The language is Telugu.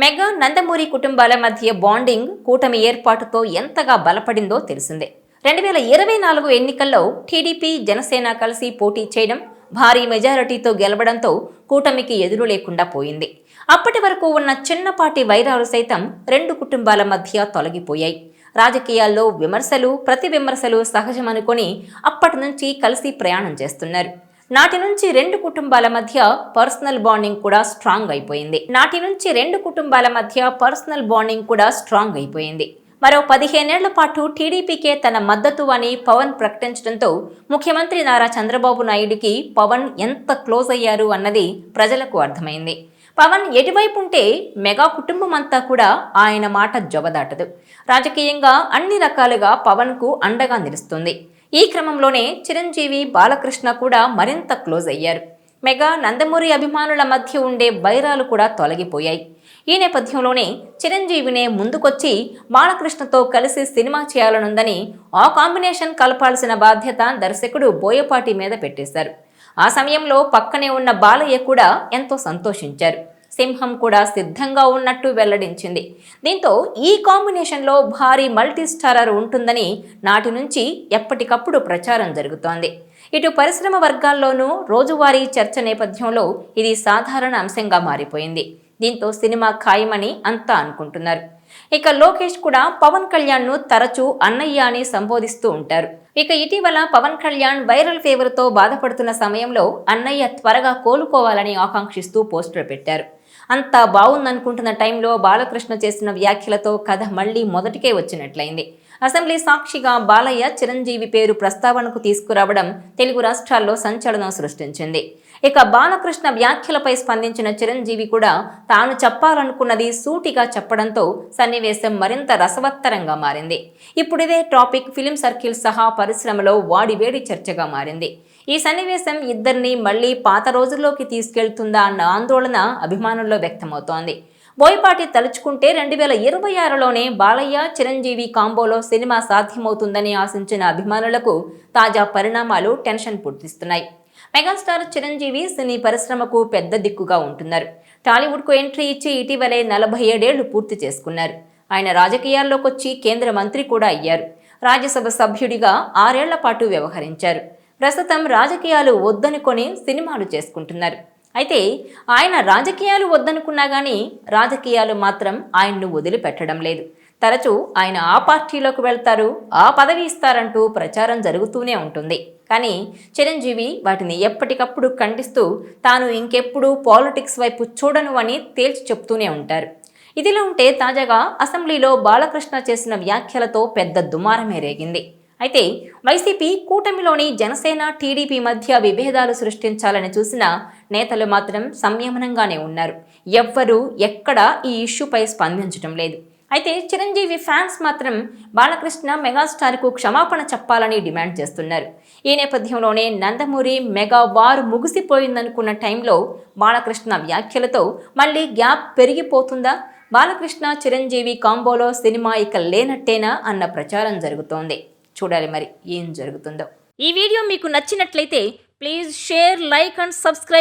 మెగా నందమూరి కుటుంబాల మధ్య బాండింగ్ కూటమి ఏర్పాటుతో ఎంతగా బలపడిందో తెలిసిందే. రెండు వేల ఇరవై నాలుగు ఎన్నికల్లో టీడీపీ జనసేన కలిసి పోటీ చేయడం భారీ మెజారిటీతో గెలవడంతో కూటమికి ఎదురు లేకుండా పోయింది. అప్పటి వరకు ఉన్న చిన్నపాటి వైరాలు సైతం రెండు కుటుంబాల మధ్య తొలగిపోయాయి. రాజకీయాల్లో విమర్శలు ప్రతి విమర్శలు సహజమనుకొని అప్పటి నుంచి కలిసి ప్రయాణం చేస్తున్నారు. నాటి నుంచి రెండు కుటుంబాల మధ్య పర్సనల్ బాండింగ్ కూడా స్ట్రాంగ్ అయిపోయింది. నాటి నుంచి రెండు కుటుంబాల మధ్య పర్సనల్ బాండింగ్ కూడా స్ట్రాంగ్ అయిపోయింది. మరో పదిహేనేళ్ళ పాటు టీడీపీకే తన మద్దతు అని పవన్ ప్రకటించడంతో ముఖ్యమంత్రి నారా చంద్రబాబు నాయుడికి పవన్ ఎంత క్లోజ్ అయ్యారు అన్నది ప్రజలకు అర్థమైంది. పవన్ ఎటువైపు ఉంటే మెగా కుటుంబం అంతా కూడా ఆయన మాట జొబదాటదు రాజకీయంగా అన్ని రకాలుగా పవన్కు అండగా నిలుస్తుంది. ఈ క్రమంలోనే చిరంజీవి బాలకృష్ణ కూడా మరింత క్లోజ్ అయ్యారు. మెగా నందమూరి అభిమానుల మధ్య ఉండే వైరాలు కూడా తొలగిపోయాయి. ఈ నేపథ్యంలోనే చిరంజీవినే ముందుకొచ్చి బాలకృష్ణతో కలిసి సినిమా చేయాలనుందని ఆ కాంబినేషన్ కలపాల్సిన బాధ్యత దర్శకుడు బోయపాటి మీద పెట్టేశారు. ఆ సమయంలో పక్కనే ఉన్న బాలయ్య కూడా ఎంతో సంతోషించారు. సింహం కూడా సిద్ధంగా ఉన్నట్టు వెల్లడించింది. దీంతో ఈ కాంబినేషన్లో భారీ మల్టీ స్టారర్ ఉంటుందని నాటి నుంచి ఎప్పటికప్పుడు ప్రచారం జరుగుతోంది. ఇటు పరిశ్రమ వర్గాల్లోనూ రోజువారీ చర్చ నేపథ్యంలో ఇది సాధారణ అంశంగా మారిపోయింది. దీంతో సినిమా ఖాయమని అంతా అనుకుంటున్నారు. ఇక లోకేష్ కూడా పవన్ కళ్యాణ్ను తరచూ అన్నయ్య అని సంబోధిస్తూ ఉంటారు. ఇక ఇటీవల పవన్ కళ్యాణ్ వైరల్ ఫీవర్తో బాధపడుతున్న సమయంలో అన్నయ్య త్వరగా కోలుకోవాలని ఆకాంక్షిస్తూ పోస్టర్ పెట్టారు. అంత బాగుందనుకుంటున్న టైంలో బాలకృష్ణ చేసిన వ్యాఖ్యలతో కథ మళ్ళీ మొదటికే వచ్చినట్లయింది. అసెంబ్లీ సాక్షిగా బాలయ్య చిరంజీవి పేరు ప్రస్తావనకు తీసుకురావడం తెలుగు రాష్ట్రాల్లో సంచలనం సృష్టించింది. ఇక బాలకృష్ణ వ్యాఖ్యలపై స్పందించిన చిరంజీవి కూడా తాను చెప్పాలనుకున్నది సూటిగా చెప్పడంతో సన్నివేశం మరింత రసవత్తరంగా మారింది. ఇప్పుడిదే టాపిక్ ఫిలిం సర్కిల్ సహా పరిశ్రమలో వాడివేడి చర్చగా మారింది. ఈ సన్నివేశం ఇద్దరిని మళ్ళీ పాత రోజుల్లోకి తీసుకెళ్తుందా అన్న ఆందోళన అభిమానుల్లో వ్యక్తమవుతోంది. బోయపాటి తలుచుకుంటే రెండు వేల ఇరవై ఆరులోనే బాలయ్య చిరంజీవి కాంబోలో సినిమా సాధ్యమవుతుందని ఆశించిన అభిమానులకు తాజా పరిణామాలు టెన్షన్ పుట్టిస్తున్నాయి. మెగాస్టార్ చిరంజీవి సినీ పరిశ్రమకు పెద్ద దిక్కుగా ఉంటున్నారు. టాలీవుడ్కు ఎంట్రీ ఇచ్చి ఇటీవలే నలభై ఏడేళ్ళు పూర్తి చేసుకున్నారు. ఆయన రాజకీయాల్లోకి వచ్చి కేంద్ర మంత్రి కూడా అయ్యారు. రాజ్యసభ సభ్యుడిగా ఆరేళ్ళ పాటు వ్యవహరించారు. ప్రస్తుతం రాజకీయాలు వద్దనుకొని సినిమాలు చేసుకుంటున్నారు. అయితే ఆయన రాజకీయాలు వద్దనుకున్నా కానీ రాజకీయాలు మాత్రం ఆయన్ను వదిలిపెట్టడం లేదు. తరచూ ఆయన ఆ పార్టీలోకి వెళ్తారు ఆ పదవి ఇస్తారంటూ ప్రచారం జరుగుతూనే ఉంటుంది. కానీ చిరంజీవి వాటిని ఎప్పటికప్పుడు ఖండిస్తూ తాను ఇంకెప్పుడు పాలిటిక్స్ వైపు చూడను అని తేల్చి చెప్తూనే ఉంటారు. ఇదిలా ఉంటే తాజాగా అసెంబ్లీలో బాలకృష్ణ చేసిన వ్యాఖ్యలతో పెద్ద దుమారమే రేగింది. అయితే వైసీపీ కూటమిలోని జనసేన టీడీపీ మధ్య విభేదాలు సృష్టించాలని చూసిన నేతలు మాత్రం సంయమనంగానే ఉన్నారు. ఎవ్వరూ ఎక్కడా ఈ ఇష్యూపై స్పందించడం లేదు. అయితే చిరంజీవి ఫ్యాన్స్ మాత్రం బాలకృష్ణ మెగాస్టార్కు క్షమాపణ చెప్పాలని డిమాండ్ చేస్తున్నారు. ఈ నేపథ్యంలోనే నందమూరి మెగా వారు ముగిసిపోయిందనుకున్న టైంలో బాలకృష్ణ వ్యాఖ్యలతో మళ్ళీ గ్యాప్ పెరిగిపోతుందా? బాలకృష్ణ చిరంజీవి కాంబోలో సినిమా ఇక లేనట్టేనా? అన్న ప్రచారం జరుగుతోంది. చూడాలి మరి ఏం జరుగుతుందో. ఈ వీడియో మీకు నచ్చినట్లయితే please share like and subscribe